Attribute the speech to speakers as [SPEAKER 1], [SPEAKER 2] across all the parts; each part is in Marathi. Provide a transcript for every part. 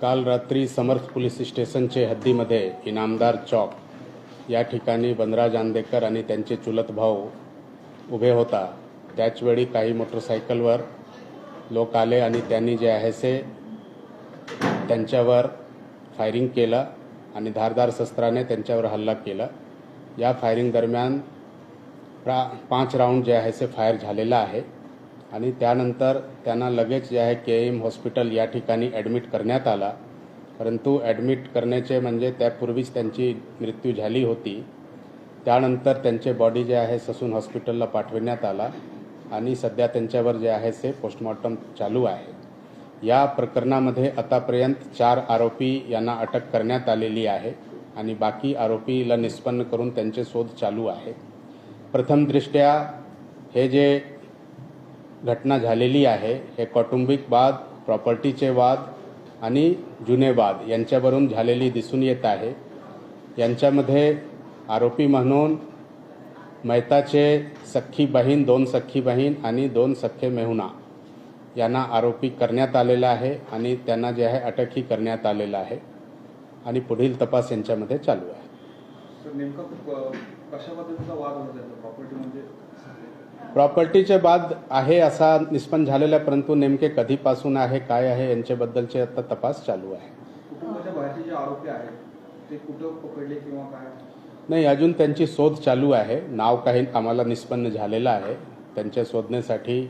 [SPEAKER 1] काल रात्री समर्थ पोलीस स्टेशनचे हद्दीमध्ये इनामदार चौक. या ठिकाणी बनराज आंदेकर आणि त्यांचे चुलत भाऊ उभे होता. त्याचवेळी काही मोटरसायकलवर लोक आले आणि त्यांनी जे आहे से त्यांच्यावर फायरिंग केलं आणि धारदार शस्त्राने त्यांच्यावर हल्ला केला. या फायरिंग दरम्यान प्रा पाच राऊंड जे आहे से फायर झालेला आहे. आणि त्यानंतर त्यांना लगेच जे आहे के एम हॉस्पिटल या ठिकाणी ॲडमिट करण्यात आला. परंतु ॲडमिट करण्याचे म्हणजे त्यापूर्वीच त्यांची मृत्यू झाली होती. त्यानंतर त्यांचे बॉडी जे आहे ससून हॉस्पिटलला पाठविण्यात आला आणि सध्या त्यांच्यावर जे आहे ते पोस्टमॉर्टम चालू आहे. या प्रकरणामध्ये आतापर्यंत चार आरोपी यांना अटक करण्यात आलेली आहे आणि बाकी आरोपीला निष्पन्न करून त्यांचे शोध चालू आहे. प्रथमदृष्ट्या हे जे घटना झालेली आहे. हे कौटुंबिक वाद प्रॉपर्टीचे वाद आणि जुने वाद यांच्यावरून झालेली दिसून येत आहे. यांच्यामध्ये आरोपी म्हणून मेहताचे सख्खी बहीण दोन सख्खी बहीण आणि दोन सख्खे मेहुणा यांना आरोपी करण्यात आलेला आहे आणि त्यांना जे आहे अटकही करण्यात आलेला आहे आणि पुढील तपास यांच्यामध्ये चालू आहे.
[SPEAKER 2] नेमका
[SPEAKER 1] प्रॉपर्टीचे वाद आहे असा निष्पन्न झालेला परंतु नेमके कधीपासून आहे काय आहे यांच्याबद्दलचे आता तपास चालू आहे. नाही अजून त्यांची शोध चालू आहे. नाव काही आम्हाला निष्पन्न झालेलं आहे. त्यांच्या शोधण्यासाठी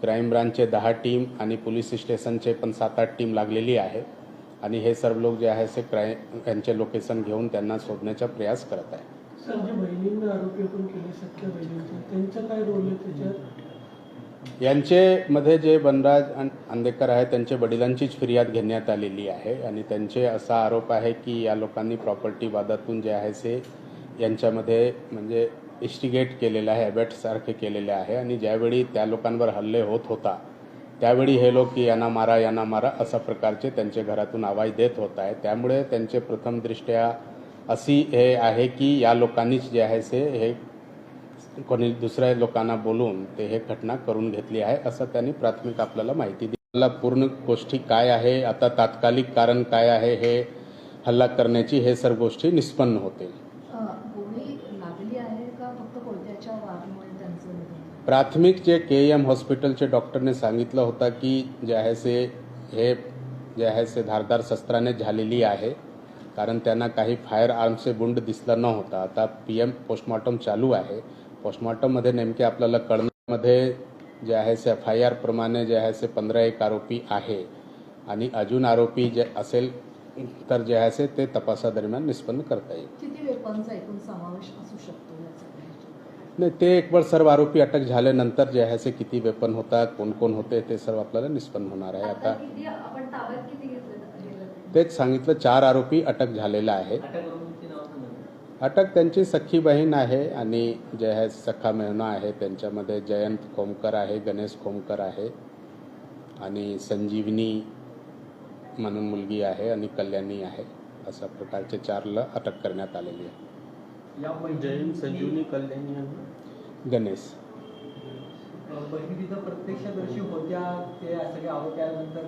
[SPEAKER 1] क्राईम ब्रांचचे दहा टीम आणि पोलीस स्टेशनचे पण सात आठ टीम लागलेली आहे. आणि हे सर्व लोक जे आहे ते क्राईम यांचे लोकेशन घेऊन त्यांना शोधण्याचा प्रयास करत आहे
[SPEAKER 3] सर जे बहिणींना आरोपी आपण केले सख्या बहिणींचे काय रोल आहे त्याच्यात?
[SPEAKER 1] जे बनराज आंदेकर आहे त्यांच्या वडिलांचीच फिर्याद घेण्यात आलेली आहे आणि त्यांचे असा आरोप आहे की या लोकांनी प्रॉपर्टी वादातून जे आहे ते यांच्यामध्ये म्हणजे इस्टिगेट केलेलं आहे अबॅटसारखे केलेले आहे आणि ज्यावेळी त्या लोकांवर हल्ले होत होता त्यावेळी हे लोक की यांना मारा यांना मारा अशा प्रकारचे त्यांच्या घरातून आवाज देत होत आहे. त्यामुळे त्यांचे प्रथमदृष्ट्या अशी हे आहे की या लोकांनीच जे आहे ते हे कोणी दुसऱ्या लोकांना बोलून ते हे घटना करून घेतली आहे असं त्यांनी प्राथमिक आपल्याला माहिती दिली. मला पूर्ण गोष्टी काय आहे आता तात्कालिक कारण काय आहे हे हल्ला करण्याची हे सर्व गोष्टी निष्पन्न
[SPEAKER 4] झालं?
[SPEAKER 1] प्राथमिक जे के एम हॉस्पिटलचे डॉक्टरने सांगितलं होतं की जे आहे से हे जे आहे से धारदार शस्त्राने झालेली आहे. कारण त्यांना काही फायर आर्मचे बुंड दिसलं नव्हता आता पी एम पोस्टमॉर्टम चालू आहे. पोस्टमॉर्टममध्ये नेमके आपल्याला कळण्यामध्ये जे आहे से एफ आय आर प्रमाणे जे आहे से पंधरा एक आरोपी आहे. आणि अजून आरोपी जे असेल तर जे आहे से ते तपासादरम्यान निष्पन्न करता येईल. नाही ते एक वेळ सर्व आरोपी अटक झाल्यानंतर जे आहे ते किती वेपन होता कोण कोण होते ते सर्व आपल्याला निष्पन्न होणार आहे. आता
[SPEAKER 5] किती आपण ताब्यात किती घेतलं गेलं
[SPEAKER 1] तेच सांगितलं चार आरोपी अटक झालेला आहे. अटक त्यांची सख्खी बहीण आहे आणि जे आहे सखा मेहना आहे. त्यांच्यामध्ये जयंत खोमकर आहे गणेश खोमकर आहे आणि संजीवनी म्हणून मुलगी आहे आणि कल्याणी आहे. अशा प्रकारचे चारला अटक करण्यात आलेली आहे.
[SPEAKER 3] जैन संजीवनी कल्याणी
[SPEAKER 1] गणेश.
[SPEAKER 6] बहिणी तिथं प्रत्यक्षदर्शी होत्या ते सगळे आरोपी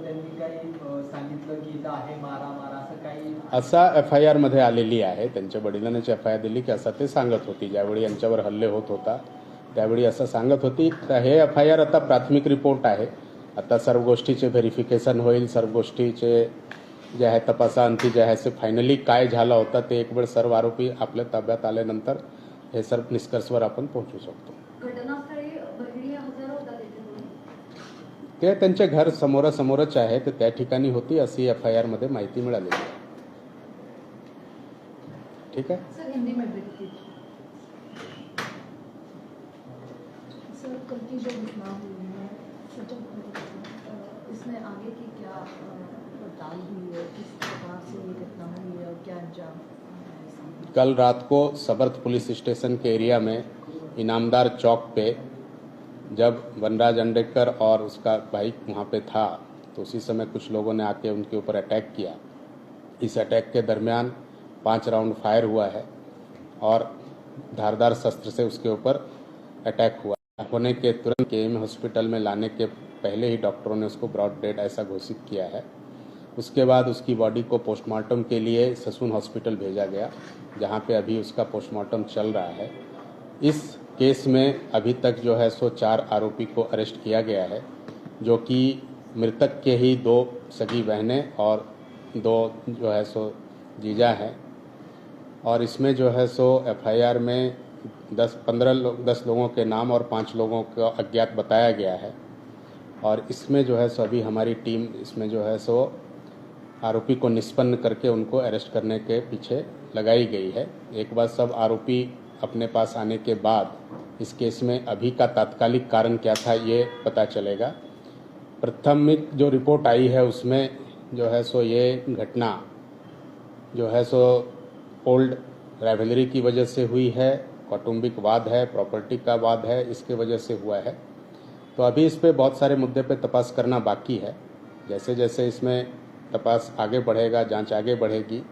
[SPEAKER 6] त्यांनी काही सांगितलं की इथं आहे मारा मारा असं काही
[SPEAKER 1] असा एफ आय आरमध्ये आलेली आहे. त्यांच्या वडिलांनी एफ आय आर दिली की असं ते सांगत होती. ज्यावेळी यांच्यावर हल्ले होत होता त्यावेळी असं सांगत होती. तर हे एफ आय आर आता प्राथमिक रिपोर्ट आहे. आता सर्व गोष्टीचे व्हेरिफिकेशन होईल. सर्व गोष्टीचे जे आहे तपासाअंती जे आहे ते फायनली काय झालं होतं ते एक वेळ सर्व आरोपी आपल्या ताब्यात आल्यानंतर हे सर्व निष्कर्षवर आपण पोहोचू शकतो. ते त्यांच्या घर समोरासमोरच आहे तर त्या ठिकाणी होती अशी एफ़ आय आरमध्ये माहिती मिळालेली आहे. ठीक आहे?
[SPEAKER 4] कल
[SPEAKER 1] रात को सबर्थ पुलिस स्टेशन के एरिया में इनामदार चौक पे जब वनराज अंडेकर और उसका बाइक वहाँ पे था तो उसी समय कुछ लोगों ने आके उनके ऊपर अटैक किया। इस अटैक के दरमियान पाँच राउंड फायर हुआ है और धारदार शस्त्र से उसके ऊपर अटैक हुआ होने के तुरंत के एम हॉस्पिटल में लाने के पहले ही डॉक्टरों ने उसको ब्रॉड डेड ऐसा घोषित किया है। उसके बाद उसकी बॉडी को पोस्टमार्टम के लिए ससून हॉस्पिटल भेजा गया, जहाँ पे अभी उसका पोस्टमार्टम चल रहा है। इस केस में अभी तक जो है सो चार आरोपी को अरेस्ट किया गया है, जो कि मृतक के ही दो सगी बहनें और दो जो है सो जीजा हैं। और इसमें जो है सो एफआईआर में दस, पंद्रह लोग, दस लोगों के नाम और पाँच लोगों का अज्ञात बताया गया है। और इसमें जो है सो अभी हमारी टीम इसमें जो है सो आरोपी को निष्पन्न करके उनको अरेस्ट करने के पीछे लगाई गई है। एक बार सब आरोपी अपने पास आने के बाद इस केस में अभी का तात्कालिक कारण क्या था, ये पता चलेगा। प्राथमिक जो रिपोर्ट आई है उसमें जो है सो ये घटना जो है सो ओल्ड राइवलरी की वजह से हुई है, कौटुंबिक वाद है, प्रॉपर्टी का वाद है, इसके वजह से हुआ है। तो अभी इस पे बहुत सारे मुद्दे पे तपास करना बाकी है। जैसे जैसे इसमें तपास आगे बढ़ेगा, जाँच आगे बढ़ेगी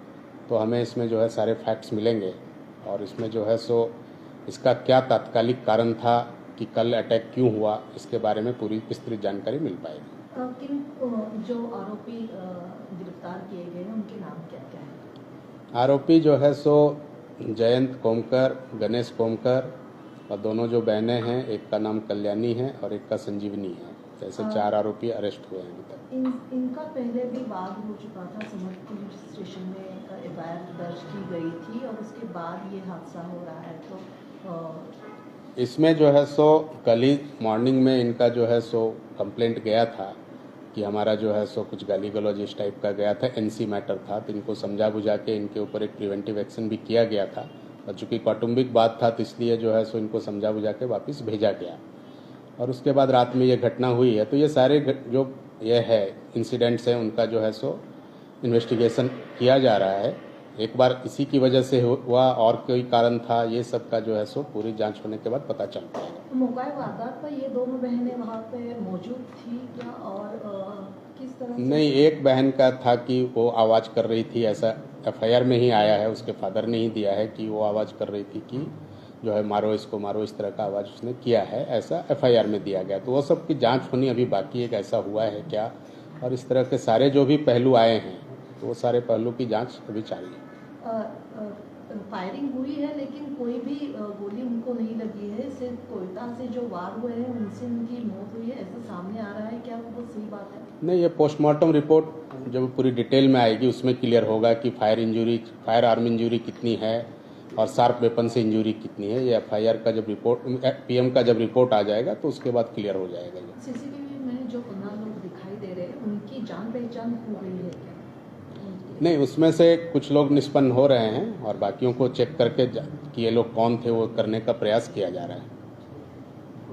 [SPEAKER 1] तो हमें इसमें जो है सारे फैक्ट्स मिलेंगे। और इसमें जो है सो इसका क्या तात्कालिक कारण था कि कल अटैक क्यों हुआ इसके बारे में पूरी विस्तृत जानकारी मिल पाएगी।
[SPEAKER 4] किन जो आरोपी गिरफ़्तार किए गए हैं उनके नाम क्या क्या है?
[SPEAKER 1] आरोपी जो है सो जयंत कोमकर गणेश कोमकर और दोनों जो बहनें हैं एक का नाम कल्याणी है और एक का संजीवनी है। जैसे
[SPEAKER 4] हाँ।
[SPEAKER 1] चार आरोपी अरेस्ट हुए हैं अभी तक।
[SPEAKER 4] इन इनका पहले भी वाद हो चुका था समर पुलिस स्टेशन में एफ़ दर्ज की गई थी और उसके बाद ये हादसा हो रहा है तो अ,
[SPEAKER 1] इसमें जो है सो कल ही मॉर्निंग में इनका जो है सो कंप्लेंट गया था कि हमारा जो है सो कुछ गाली गलौज इस टाइप का गया था एनसी मैटर था तो इनको समझा बुझा के इनके ऊपर एक प्रिवेंटिव एक्शन भी किया गया था। और चूँकि कौटुंबिक बात था तो इसलिए जो है सो इनको समझा बुझा के वापस भेजा गया। और उसके बाद रात में ये घटना हुई है तो ये सारे जो ये है इंसिडेंट्स हैं उनका जो है सो इन्वेस्टिगेशन किया जा रहा है। एक बार इसी की वजह से हुआ और कोई कारण था ये सब का जो है सो पूरी जाँच होने के बाद पता चल। पाएगा
[SPEAKER 4] तो मौका वारदात पर ये दोनों बहनें वहाँ पे मौजूद थी क्या? और अ, किस तरह से?
[SPEAKER 1] नहीं एक बहन का था कि वो आवाज़ कर रही थी ऐसा एफआईआर में ही आया है उसके फादर ने ही दिया है कि वो आवाज़ कर रही थी कि जो है मारो इसको मारो इस तरह का आवाज़ उसने किया है ऐसा एफआईआर में दिया गया। तो वो सब की जाँच होनी अभी बाकी है कैसा हुआ है क्या। और इस तरह के सारे जो भी पहलू आए हैं तो वो सारे पहलू की जाँच अभी
[SPEAKER 4] अ, फायरिंग हुई है लेकिन कोई भी गोली उनको नहीं लगी है। सिर्फ़ कोयटा से जो वार हुए हैं उनसे उनकी मौत हुई है। ऐसा सामने आ रहा है क्या? वो सही बात है।
[SPEAKER 1] नहीं ये पोस्टमार्टम रिपोर्ट जब पूरी डिटेल में आएगी उसमें क्लियर होगा कि fire injury firearm injury कितनी है। और शार्प वेपन से इंजरी कितनी है? ये एफआईआर का जब रिपोर्ट पीएम का जब रिपोर्ट आ जाएगा तो उसके बाद क्लियर हो जाएगा ये।
[SPEAKER 4] सीसीटीवी में जो लोग दिखाई दे रहे हैं उनकी जान पहचान हो गई है क्या?
[SPEAKER 1] नहीं उसमें से कुछ लोग निष्पन्न हो रहे हैं और बाकियों को चेक करके कि ये लोग कौन थे वो करने का प्रयास किया जा रहा है।